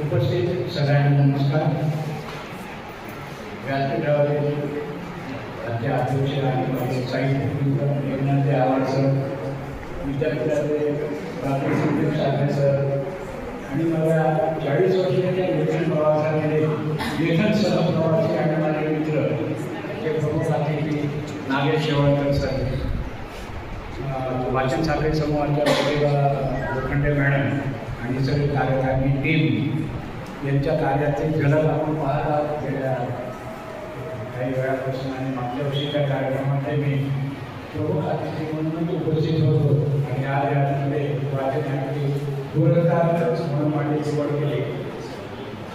उपस्थित सगळ्यांना नमस्कार. व्यासपीठावरील राज्य अध्यक्ष आणि माझे साहित्य एकनाथ आवाड सर विद्यापीठाचे प्राथमिक संदीप साधने सर आणि मला चाळीस वर्षाच्या लेखन प्रवासामध्ये लेखन सहप्रवासी आणि माझे मित्र ते प्रमुख अतिथी नागेश शेवळकर सर वाचन साखळी समूहाच्या प्रतिभा लोखंडे मॅडम आणि सगळे कार्यकारणी टीम यांच्या कार्याचे झलक आपण पाहत आहोत. गेल्या काही वेळापासून आणि मागच्या वर्षीच्या कार्यक्रमामध्ये मी प्रमुख अतिथी म्हणूनच उपस्थित होतो. आणि आज यामध्ये वाचनासाठी पुरस्कार म्हणून माझी निवड केली.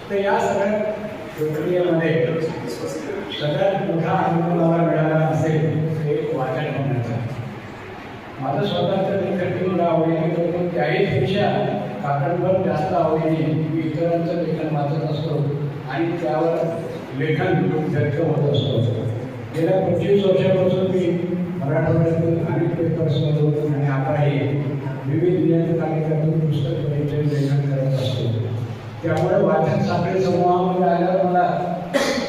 तर या सगळ्या प्रक्रियेमध्ये सगळ्यात मोठा अनुभव मला मिळाला असेल एक वाचन होण्याचा. माझं स्वतःचं लेखन मला आवडीने त्याही पेक्षा काकणभर जास्त आवडीने मी इतरांचं लेखन वाचत असतो आणि त्यावर लेखन व्यक्त होत असतो. गेल्या पंचवीस वर्षापासून मी मराठवाड्यातून अनेक पेपर्समधून आणि आताही विविध नियतकालिकातून पुस्तक परिचय लेखन करत असतो. त्यामुळे वाचन साखळी समूहामध्ये आल्यावर मला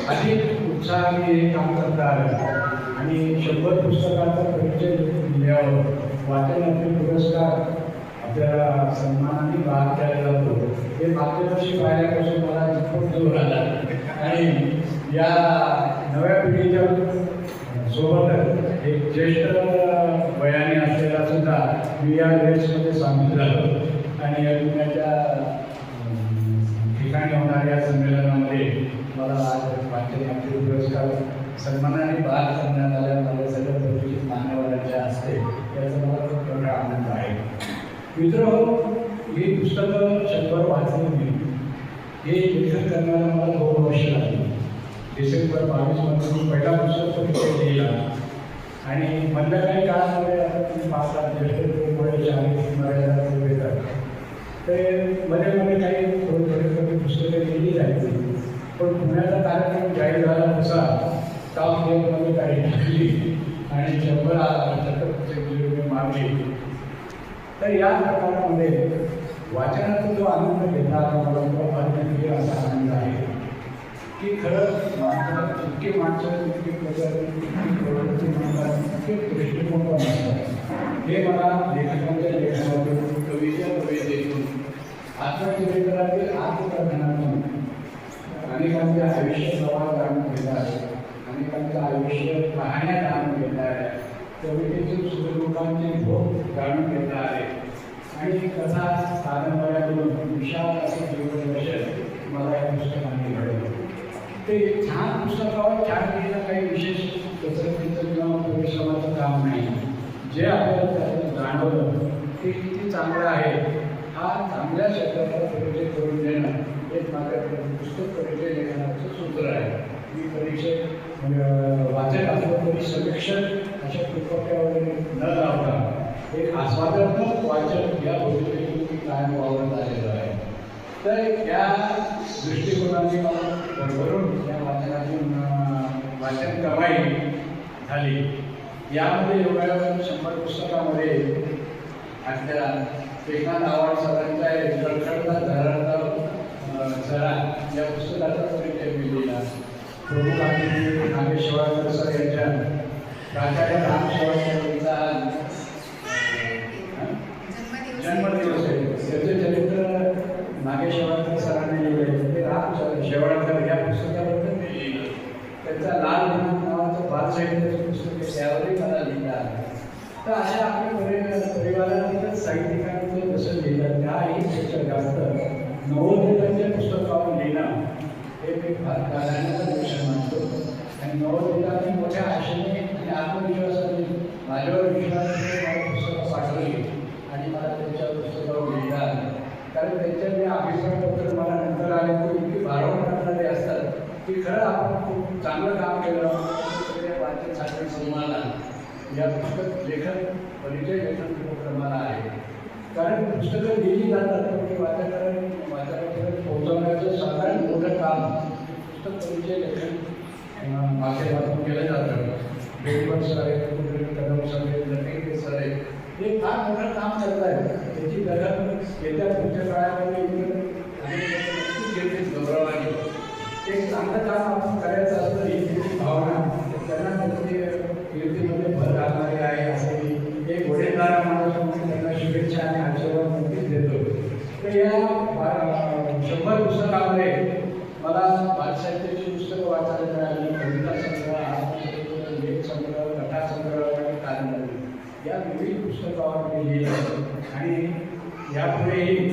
अधिक उत्साहाने हे काम करता आलं. आणि शंभर पुस्तकाचा परिचय लिहावं वाचनातील पुरस्कार आपल्याला सन्मान भाग द्यायला जातो हे मागच्या वर्षी पाहिल्यापासून मला खूप दूर आला. आणि या नव्या पिढीच्या सोबतच एक ज्येष्ठ वयाने असलेला सुद्धा मी या रेसमध्ये सामील झालो. आणि या दुनियाच्या ठिकाणी होणाऱ्या संमेलनामध्ये मला आज वाचनातील पुरस्कार सन्मानाने भाग करण्यात आल्या माझ्या सगळ्या परिचित मान्यवरांच्या असते याचा मला खूप मोठा आनंद आहे. मित्र ही पुस्तकं शंभर वाचली मी. हे लेखन करण्याला मला दोन वर्ष लागली. डिसेंबर बावीसमध्ये मी पहिला पुस्तक परिचय लिहिला. आणि म्हणलं काही काळामध्ये आता तुम्ही पाहता ज्येष्ठतेमुळे शारीरिक मर्यादा वगैरे येतात ते मध्ये मध्ये काही थोडी थोडी थोडी पुस्तकं लिहिली जायची. पण पुण्याचा कार्यक्रम जाहीर झाला तसा टॉपमध्ये काही टाकली आणि शंभर पुस्तकं मागली तर या प्रकारामध्ये वाचनाचा जो आनंद घेतला आता मला तो अद्वितीय असा आनंद आहे की खरंच माणसाला जितके माणसं जितके प्रकार जितकी प्रवृत्ती म्हणतात तितके दृष्टिकोन म्हणतात हे मला लेखकांच्या लेखनातून कवीच्या कवितेतून आत्मचरित्रातील आत्मकथनातून अनेकांच्या आयुष्य प्रवास जाणून घेत आहे अनेकांचं आयुष्य पाहण्यात आणून घेत आहे. कवितेतील सुखदुःखांचे भोग जाणून घेत आहे. आणि कथा कादंबऱ्यातून विशाल असे जीवनदर्शन मला या पुस्तकाने घडवलं. ते छान पुस्तकावर छान लिहिणं काही विशेष कसरतीचं किंवा परिश्रमाचं काम नाही. जे आपल्याला त्यातून जाणवलं ते किती चांगलं आहे हा चांगल्या शब्दाचा परिचय करून देणं हेच माझ्याकडे पुस्तक परिचय लेखनाचं सूत्र आहे. मी परीक्षेत वाचत असतो असलो तरी समीक्षक अशा कृपट्यावर न लावता एक वाचन या भूमिकेतून काय कायम वावरत आलेलो आहे तर या दृष्टिकोनाने मला भरभरून या वाचनातून वाचन कमाई झाली. यामध्ये एवढ्या शंभर पुस्तकामध्ये आपल्या एकनाथ आव्हाड सरांचा एक खडखडता धरणा झरा या पुस्तकाचा परिचय मी प्रमुख अतिथी नागेश्वर सर यांच्या प्राचार्य राम शेवाळकरांचा जन्मदिवस आहे. त्याचे चरित्र नागेश्वर सरांनी लिहिले ते राम शेवाळकर या पुस्तकाबद्दल त्यांचा लाल विमान नावाचं बालसाहित्याचं पुस्तक आहे. त्यावरही मला लिहिलं आहे. तर अशा आपल्या परि परिवारातील साहित्यिकांचं जसं लिहिलं त्याहीपेक्षा जास्त नवोदितांच्या पुस्तकावर लिहिणं हे मी फार प्राधान्याचं विषय मानतो. आणि नवोदितांनी मोठ्या आशेने आणि आत्मविश्वासाने माझ्यावर विश्वास पुस्तकं पाठवली. आणि मला त्यांच्या पुस्तकावर लिहिलं आहे कारण त्यांच्या जे पत्र मला नंतर आले ते इतकी भारावून टाकणारे असतात की खरं आपण खूप चांगलं काम केलं. वाचन साखळी समूहाला या पुस्तक लेखन परिचय लेखन उपक्रमाला आहे. कारण पुस्तकं लिहिली जातात पण ती वाचकांनी वाचकांपर्यंत पोहोचवण्याचं साधारण मोठं काम पुस्तक परिचय लेखन माध्यमातून केलं जातं. बेडवर सर आहेत कुठे कदम सर आहेत नटेकर सर आहेत हे फार मोठं काम करत आहे. त्याची गरज येत्या पुढच्या काळामध्ये गौरव आहे. एक चांगलं काम आपण करायचं असतं ही भावना त्यांना त्याची कीर्तीमध्ये भर घालणारी आहे. असं मी एक वडीलधारा माणूस म्हणून त्यांना शुभेच्छा आणि आशीर्वाद नक्कीच देतो. तर या शंभर पुस्तकामध्ये मला बादसाहेबांची पुस्तकं वाचायला मिळाली कविता या विविध पुस्तकावर मी लिहिलं आणि यापुढेही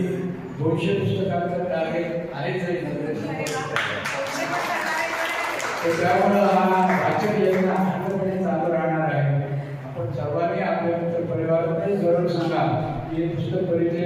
दोनशे पुस्तकांचं टार्गेट आलेच आहे त्यामुळं हा वाचन योजना अखंडपणे चालू राहणार आहे. आपण सर्वांनी आपल्या मित्र परिवारामध्ये जरूर सांगा की हे पुस्तक परिचय